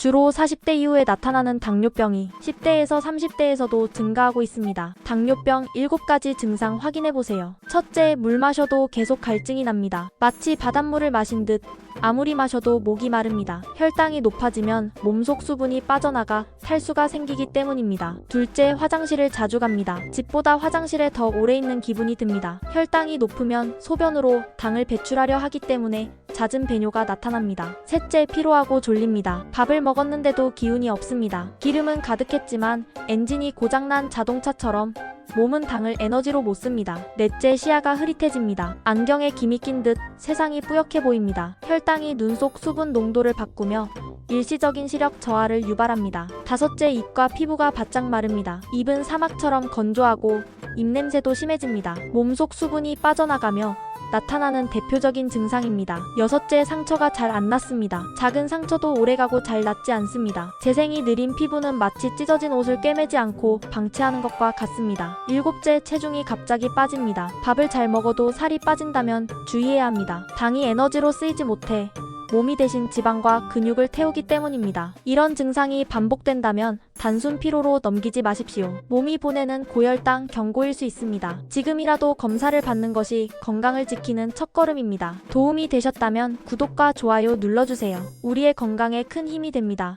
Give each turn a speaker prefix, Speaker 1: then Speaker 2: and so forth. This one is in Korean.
Speaker 1: 주로 40대 이후에 나타나는 당뇨병이 10대에서 30대에서도 증가하고 있습니다. 당뇨병 7가지 증상 확인해 보세요. 첫째, 물 마셔도 계속 갈증이 납니다. 마치 바닷물을 마신 듯 아무리 마셔도 목이 마릅니다. 혈당이 높아지면 몸속 수분이 빠져나가 탈수가 생기기 때문입니다. 둘째, 화장실을 자주 갑니다. 집보다 화장실에 더 오래 있는 기분이 듭니다. 혈당이 높으면 소변으로 당을 배출하려 하기 때문에 잦은 배뇨가 나타납니다. 셋째, 피로하고 졸립니다. 밥을 먹었는데도 기운이 없습니다. 기름은 가득했지만 엔진이 고장난 자동차처럼 몸은 당을 에너지로 못 씁니다. 넷째, 시야가 흐릿해집니다. 안경에 김이 낀 듯 세상이 뿌옇게 보입니다. 혈당이 눈 속 수분 농도를 바꾸며 일시적인 시력 저하를 유발합니다. 다섯째, 입과 피부가 바짝 마릅니다. 입은 사막처럼 건조하고 입냄새도 심해집니다. 몸속 수분이 빠져나가며 나타나는 대표적인 증상입니다. 여섯째, 상처가 잘안 낫습니다. 작은 상처도 오래가고 잘 낫지 않습니다. 재생이 느린 피부는 마치 찢어진 옷을 꿰매지 않고 방치하는 것과 같습니다. 일곱째, 체중이 갑자기 빠집니다. 밥을 잘 먹어도 살이 빠진다면 주의해야 합니다. 당이 에너지로 쓰이지 못해 몸이 대신 지방과 근육을 태우기 때문입니다. 이런 증상이 반복된다면 단순 피로로 넘기지 마십시오. 몸이 보내는 고혈당 경고일 수 있습니다. 지금이라도 검사를 받는 것이 건강을 지키는 첫걸음입니다. 도움이 되셨다면 구독과 좋아요 눌러주세요. 우리의 건강에 큰 힘이 됩니다.